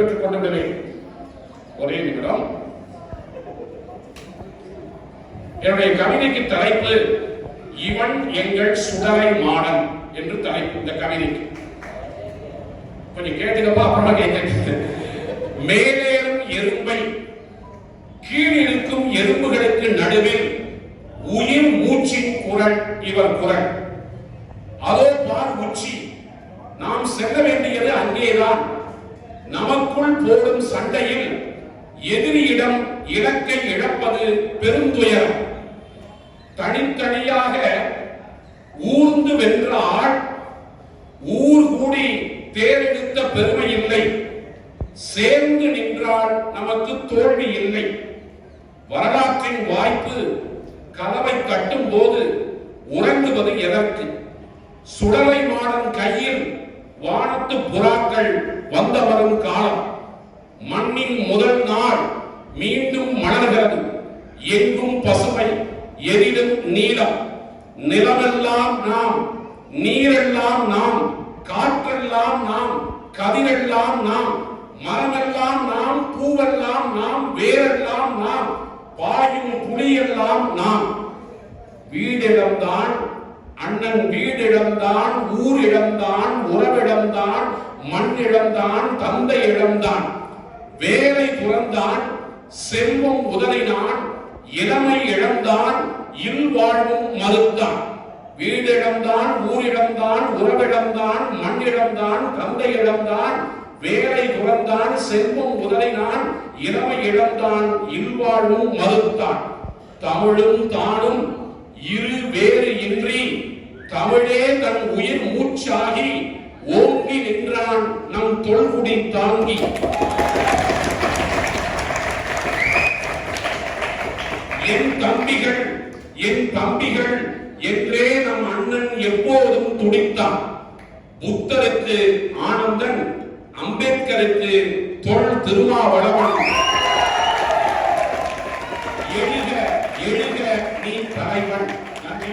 பெற்றுக் ஒரே நிமிடம். என்னுடைய கவிதைக்கு தலைப்பு இவன் எங்கள் சுடலை மாடன் என்று தலைப்பு இந்த கவிதைக்கு. கொஞ்சம் கேட்டுக்கப்பா அப்புறமா கேட்க மேலேறும் எறும்பை கீழிருக்கும் எறும்புகளுக்கு நடுவில் உயிர் மூச்சின் குரல் இவர் குரல். அதோ பார் உச்சி நாம் செல்ல வேண்டியது அங்கேதான். நமக்குள் போடும் சண்டையில் எதிரியிடம் இலக்கை இழப்பது பெருந்துயரம். தனித்தனியாக ஊர்ந்து வென்ற ஆள் ஊர் கூடி தேர்ந்தெடுத்த பெருமை இல்லை. சேர்ந்து நின்றால் நமக்கு தோல்வி இல்லை. வரலாற்றின் வாய்ப்பு கதவை கட்டும் போது உறங்குவது எதற்கு? சுடலை மாடன் கையில் வானத்து புறாக்கள் வந்தவரும் காலம். மண்ணின் முதல் நாள் மீண்டும் மலர்கிறது. எங்கும் பசுமை எரிடும் நீலம் நிலமெல்லாம் நாம் நீரெல்லாம் நாம் காற்றெல்லாம் நாம் கதிரெல்லாம் நாம் மரமெல்லாம் நாம் பூவெல்லாம் நாம் வேரெல்லாம் நாம் பாயும் புலியெல்லாம் நாம். வீடிடம்தான் அண்ணன் வீடிடம்தான் ஊரிடம்தான் உறவிடம்தான் மண்ணிடம்தான் தந்தை இடம்தான் வேலை புறந்தான் செல்வம் உதறினான் இளமை இழந்தான் இல்வாழ்வும் மறுத்தான். வீடிடம்தான் ஊரிடம்தான் உறவிடம்தான் மண்ணிடம்தான் தந்தையிடம்தான் வேலை புறந்தான் செல்வம் உதறினான் இளமை இழந்தான் இல்வாழ்வும் மறுத்தான். தமிழும் தானும் இரு வேறு இரு தமிழே தன் உயிர் மூச்சாகி ஓங்கி நின்றான் நம் தொல்குடி தாங்கி. என் தம்பிகள் என் தம்பிகள் என்றே நம் அண்ணன் எப்போதும் துடித்தான். புத்தருக்கு ஆனந்தன் அம்பேத்கருக்கு தொல் திருமாவளவன். எழுக எழுக நீ தலைவன் நன்றி